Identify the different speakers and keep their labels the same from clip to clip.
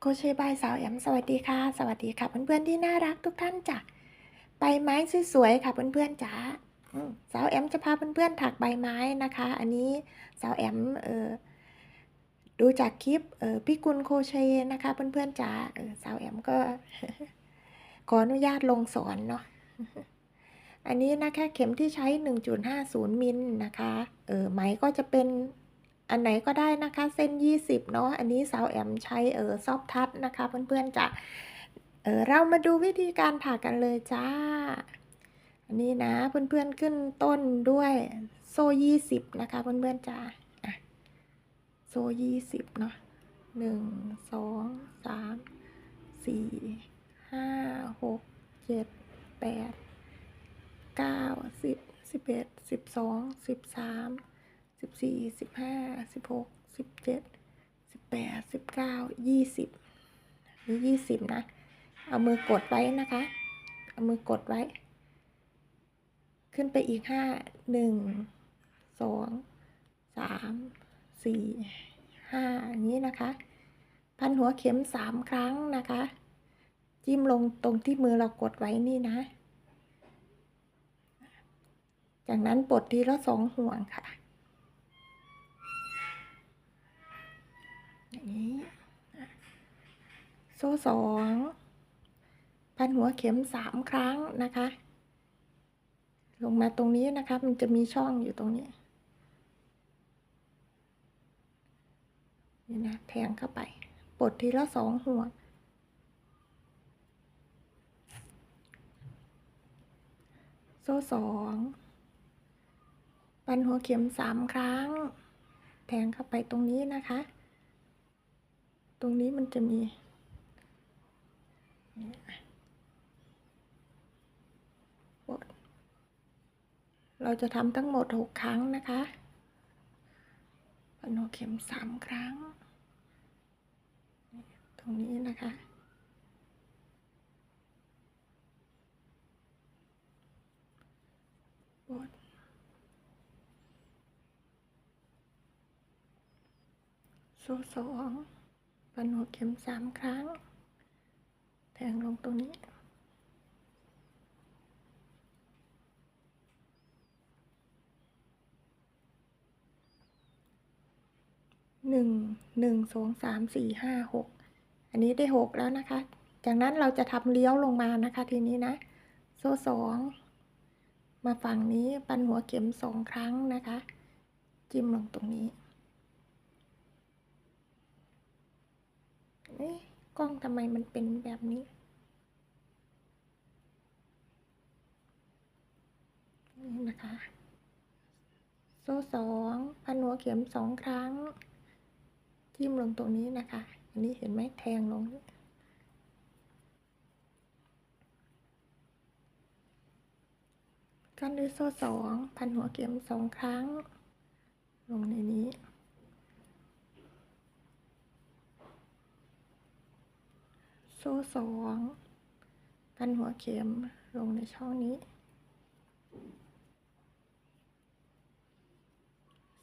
Speaker 1: โคเชบายสาวแอมสวัสดีค่ะ สวัสดีค่ะเพื่อนๆที่น่ารักทุกท่านจ้ะใบไม้สวยๆค่ะเพื่อนๆจ๋าอืมสาวแอมจะพาเพื่อนๆถักใบไม้นะคะ อันนี้สาวแอมเออดูจากคลิปเออพี่กุลโคเชนะคะเพื่อนๆจ๋าเออสาวแอมก็ขออนุญาตลงสอนเนาะอันนี้นะคะเข็มที่ใช้ 1.50 มิลนะคะเออไหมก็จะเป็น อันไหนก็ได้นะคะ เส้น 20 เนาะอันนี้สาวแอมใช้เออซอฟทัชนะคะ เพื่อนๆจะเออเรามาดูวิธีการถักกันเลยจ้า อันนี้นะเพื่อนๆขึ้นต้นด้วยโซ่20นะคะเพื่อนๆจ้าอะโซ่20เนาะหนึ่งสองสามสี่ห้าหกเจ็ดแปดเก้าสิบสิบเอ็ดสิบสองสิบสาม สิบสี่สิบห้าสิบหกสิบเจ็ดสิบแปดสิบเก้ายี่สิบนี่ยี่สิบนะ เอามือกดไว้นะคะ เอามือกดไว้ ขึ้นไปอีกห้าหนึ่งสองสามสี่ห้าอย่างนี้นะคะ พันหัวเข็มสามครั้งนะคะ จิ้มลงตรงที่มือเรากดไว้นี่นะ จากนั้นปลดทีละสองห่วงค่ะ โซ่สองพันหัวเข็มสามครั้งนะคะ ลงมาตรงนี้นะคะ มันจะมีช่องอยู่ตรงนี้ นี่นะ แทงเข้าไป ปลดทีละสองห่วโซ่สองปันหัวเข็มสามครั้ง แทงเข้าไปตรงนี้นะคะ ตรงนี้มันจะมีนี่อะกด เราจะทำทั้งหมดหกครั้งนะคะปนหัวเข็มสามครั้ง ตรงนี้นะคะกดโซ่สองปันหัวเข็มสามครั้ง แทงลงตรงนี้ หนึ่งหนึ่งสองสามสี่ห้าหกอันนี้ได้หกแล้วนะคะ จากนั้นเราจะทำเลี้ยวลงมานะคะทีนี้นะ โซ่สองมาฝั่งนี้ปันหัวเข็มสองครั้งนะคะ จิ้มลงตรงนี้เอ๊ะกล้องทำไมมันเป็นแบบนี้ นี่นะคะ โซ่สองพันหัวเข็มสองครั้ง จิ้มลงตรงนี้นะคะ อันนี้เห็นไหมแทงลงกันด้วยโซ่สองพันหัวเข็มสองครั้ง ลงในนี้โซ่สองพันหัวเข็มลงในช่องนี้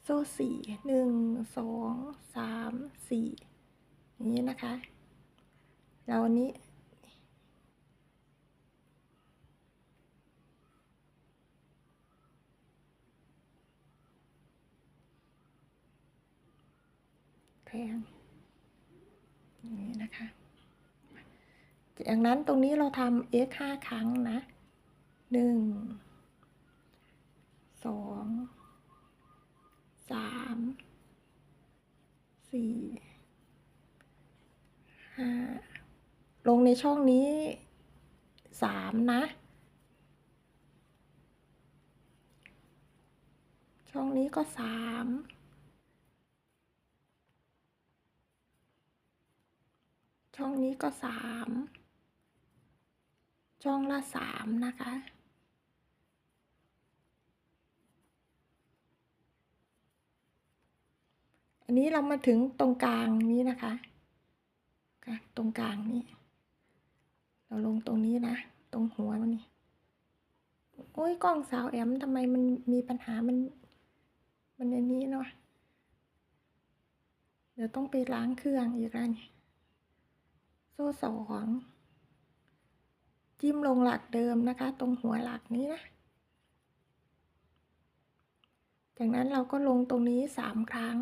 Speaker 1: โซ่สี่หนึ่งสองสามสี่อย่างนี้นะคะ เราอันนี้ แทงอย่างนี้นะคะจากนั้นตรงนี้เราทำ x ห้าครั้งนะหนึ่ง สอง สาม สี่ห้าลงในช่องนี้สามนะ ช่องนี้ก็สามช่องนี้ก็สามช่องละสามนะคะ อันนี้เรามาถึงตรงกลางนี้นะคะค่ะตรงกลางนี้ เราลงตรงนี้นะ ตรงหัวมันนี่โอ้ยกล้องสาวแอมทำไมมันมีปัญหามัน มันในนี้เนาะเดี๋ยวต้องไปล้างเครื่องอีกแล้วนี่โซ่สองจิ้มลงหลักเดิมนะคะ ตรงหัวหลักนี้นะ จากนั้นเราก็ลงตรงนี้สามครั้ง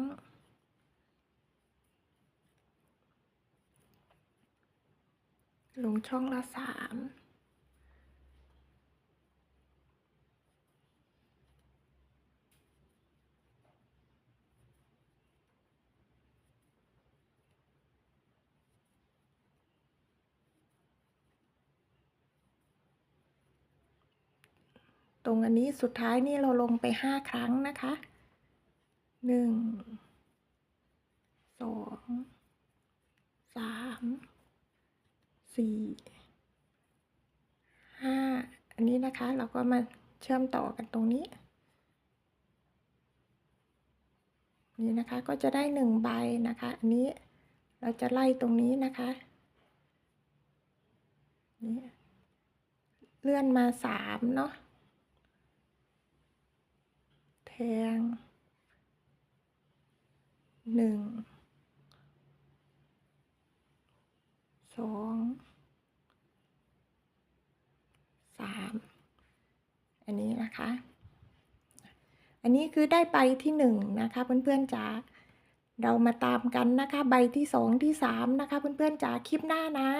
Speaker 1: ลงช่องละสามตรงอันนี้สุดท้ายนี่เราลงไปห้าครั้งนะคะหนึ่งสองสาม สี่ห้าอันนี้นะคะ เราก็มาเชื่อมต่อกันตรงนี้ นี่นะคะก็จะได้หนึ่งใบนะคะ อันนี้เราจะไล่ตรงนี้นะคะนี่เลื่อนมาสามเนาะแทงหนึ่งสอง สาม อันนี้นะคะ อันนี้คือได้ใบที่หนึ่งนะคะเพื่อนๆจ๋าเรามาตามกันนะคะ ใบที่สองที่สามนะคะ เพื่อนๆจ๋าคลิปหน้านะ